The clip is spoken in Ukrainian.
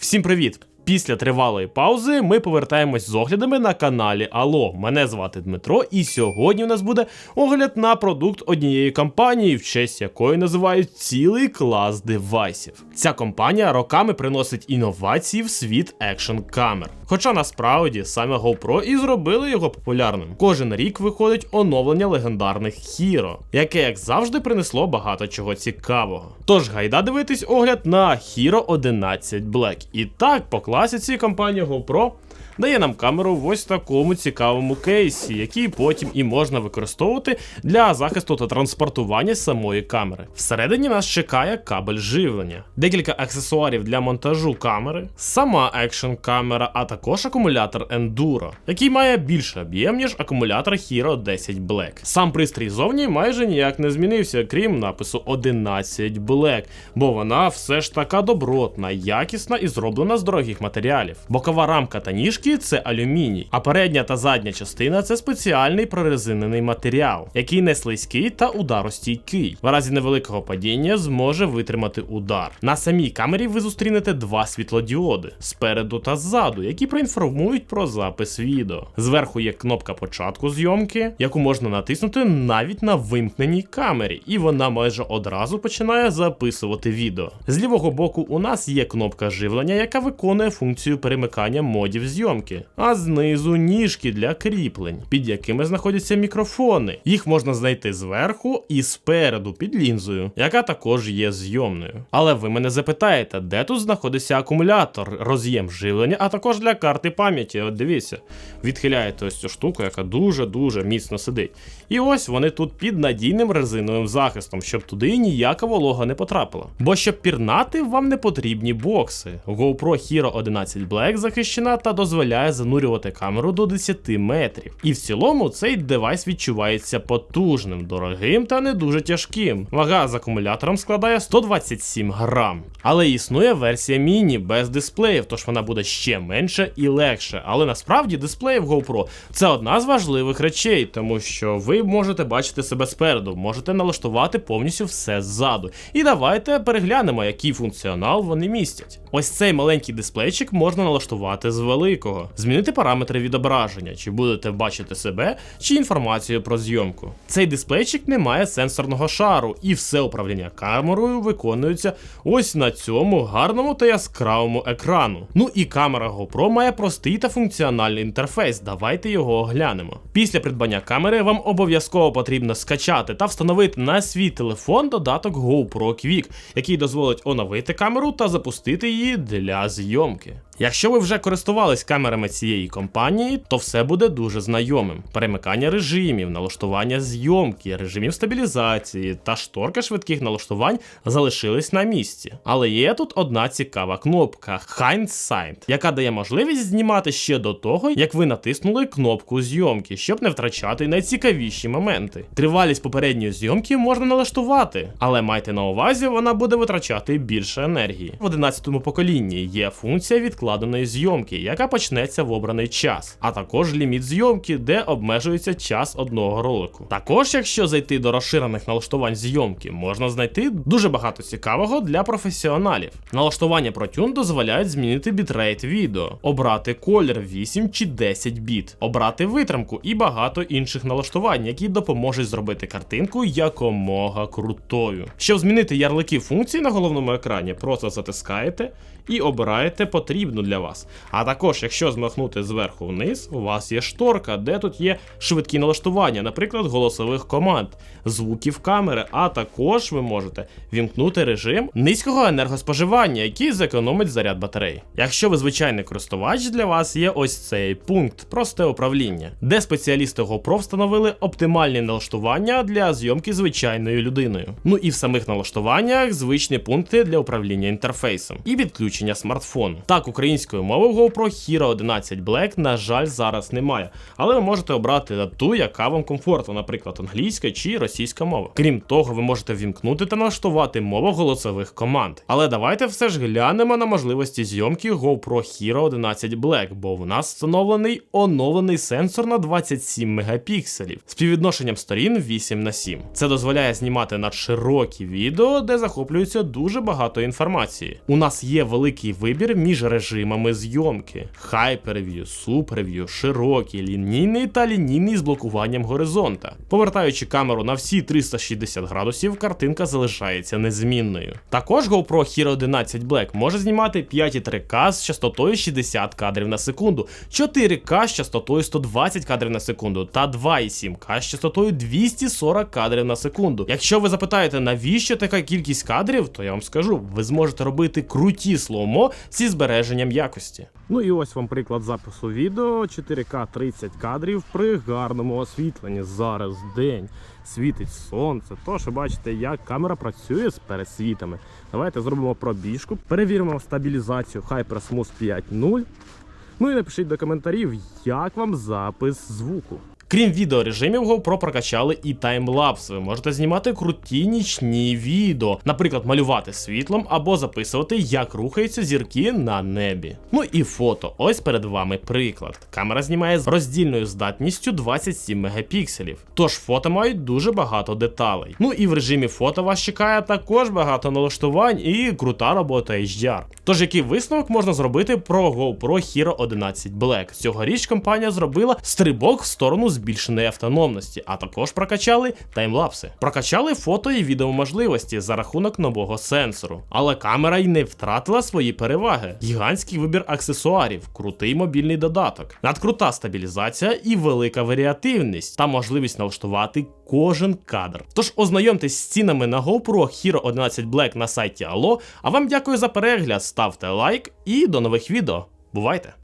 Всім привіт! Після тривалої паузи ми повертаємось з оглядами на каналі Алло. Мене звати Дмитро, і сьогодні у нас буде огляд на продукт однієї компанії, в честь якої називають цілий клас девайсів. Ця компанія роками приносить інновації в світ екшн камер. Хоча насправді саме GoPro і зробили його популярним. Кожен рік виходить оновлення легендарних Hero, яке, як завжди, принесло багато чого цікавого. Тож гайда дивитись огляд на Hero 11 Black. І так, по класиці компанія GoPro дає нам камеру в ось такому цікавому кейсі, який потім і можна використовувати для захисту та транспортування самої камери. Всередині нас чекає кабель живлення, декілька аксесуарів для монтажу камери, сама екшн камера, а також акумулятор Enduro, який має більше об'єм, ніж акумулятор Hero 10 Black. Сам пристрій зовні майже ніяк не змінився, крім напису 11 Black, бо вона все ж така добротна, якісна і зроблена з дорогих матеріалів. Бокова рамка та ніжки це алюміній, а передня та задня частина це спеціальний прорезинений матеріал, який не слизький та ударостійкий. В разі невеликого падіння зможе витримати удар. На самій камері ви зустрінете два світлодіоди спереду та ззаду, які проінформують про запис відео. Зверху є кнопка початку зйомки, яку можна натиснути навіть на вимкненій камері, і вона майже одразу починає записувати відео. З лівого боку у нас є кнопка живлення, яка виконує функцію перемикання модів зйомки, а знизу ніжки для кріплень, під якими знаходяться мікрофони. Їх можна знайти зверху і спереду під лінзою, яка також є зйомною. Але ви мене запитаєте, де тут знаходиться акумулятор, роз'єм живлення, а також для карти пам'яті. От дивіться, відхиляєте ось цю штуку, яка дуже-дуже міцно сидить. І ось вони тут під надійним резиновим захистом, щоб туди ніяка волога не потрапила. Бо щоб пірнати, вам не потрібні бокси. GoPro Hero 11 Black захищена та дозволяє занурювати камеру до 10 метрів. І в цілому цей девайс відчувається потужним, дорогим та не дуже тяжким. Вага з акумулятором складає 127 грам. Але існує версія міні без дисплеїв, тож вона буде ще менше і легше. Але насправді дисплеї в GoPro це одна з важливих речей, тому що ви можете бачити себе спереду, можете налаштувати повністю все ззаду. І давайте переглянемо, який функціонал вони містять. Ось цей маленький дисплейчик можна налаштувати з великого, змінити параметри відображення, чи будете бачити себе, чи інформацію про зйомку. Цей дисплейчик не має сенсорного шару, і все управління камерою виконується ось на цьому гарному та яскравому екрану. Ну і камера GoPro має простий та функціональний інтерфейс. Давайте його оглянемо. Після придбання камери вам обов'язково потрібно скачати та встановити на свій телефон додаток GoPro Quick, який дозволить оновити камеру та запустити її для зйомки. Якщо ви вже користувались камерами цієї компанії, то все буде дуже знайомим: перемикання режимів, налаштування зйомки, режимів стабілізації та шторка швидких налаштувань залишились на місці. Але є тут одна цікава кнопка Hindsight, яка дає можливість знімати ще до того, як ви натиснули кнопку зйомки, щоб не втрачати найцікавіші моменти. Тривалість попередньої зйомки можна налаштувати, але майте на увазі, вона буде витрачати більше енергії. В 11 поколінні є функція відкладеної зйомки, яка почнеться в обраний час, а також ліміт зйомки, де обмежується час одного ролику. Також, якщо зайти до розширених налаштувань зйомки, можна знайти дуже багато цікавого для професіоналів. Налаштування ProTune дозволяють змінити бітрейт відео, обрати колір 8 чи 10 біт, обрати витримку і багато інших налаштувань, які допоможуть зробити картинку якомога крутою. Щоб змінити ярлики функцій на головному екрані, просто затискаєте і обираєте потрібну для вас. А також, якщо змахнути зверху вниз, у вас є шторка, де тут є швидкі налаштування, наприклад, голосових команд, звуків камери, а також ви можете вімкнути режим низького енергоспоживання, який зекономить заряд батареї. Якщо ви звичайний користувач, для вас є ось цей пункт просте управління, де спеціалісти GoPro встановили оптимальні налаштування для зйомки звичайною людиною. Ну і в самих налаштуваннях звичні пункти для управління інтерфейсом і відключення смартфону. Так, українською української мови в GoPro Hero 11 Black, на жаль, зараз немає. Але ви можете обрати ту, яка вам комфортна, наприклад, англійська чи російська мова. Крім того, ви можете вімкнути та налаштувати мову голосових команд. Але давайте все ж глянемо на можливості зйомки GoPro Hero 11 Black, бо в нас встановлений оновлений сенсор на 27 мегапікселів з співвідношенням сторін 8 на 7. Це дозволяє знімати надширокі відео, де захоплюється дуже багато інформації. У нас є великий вибір між режимами зйомки: Hyper-View, Super-View, широкий, лінійний та лінійний з блокуванням горизонта. Повертаючи камеру на всі 360 градусів, картинка залишається незмінною. Також GoPro Hero 11 Black може знімати 5,3К з частотою 60 кадрів на секунду, 4К з частотою 120 кадрів на секунду та 2,7К з частотою 240 кадрів на секунду. Якщо ви запитаєте, навіщо така кількість кадрів, то я вам скажу, ви зможете робити круті слоумо зі збереженням якості. Ну і ось вам приклад запису відео 4К 30 кадрів при гарному освітленні. Зараз день світить сонце. Тож бачите, як камера працює з пересвітами. Давайте зробимо пробіжку, перевіримо стабілізацію HyperSmooth 5.0. Ну і напишіть до коментарів, як вам запис звуку. Крім відеорежимів, GoPro прокачали і таймлапс. Ви можете знімати круті нічні відео, наприклад, малювати світлом або записувати, як рухаються зірки на небі. Ну і фото. Ось перед вами приклад. Камера знімає з роздільною здатністю 27 мегапікселів. Тож фото мають дуже багато деталей. Ну і в режимі фото вас чекає також багато налаштувань і крута робота HDR. Тож який висновок можна зробити про GoPro Hero 11 Black? Цьогоріч компанія зробила стрибок в сторону збільшеної автономності, а також прокачали таймлапси. Прокачали фото і відеоможливості за рахунок нового сенсору. Але камера й не втратила свої переваги. Гігантський вибір аксесуарів, крутий мобільний додаток, надкрута стабілізація і велика варіативність та можливість налаштувати кожен кадр. Тож ознайомтесь з цінами на GoPro Hero 11 Black на сайті Allo. А вам дякую за перегляд, ставте лайк і до нових відео. Бувайте!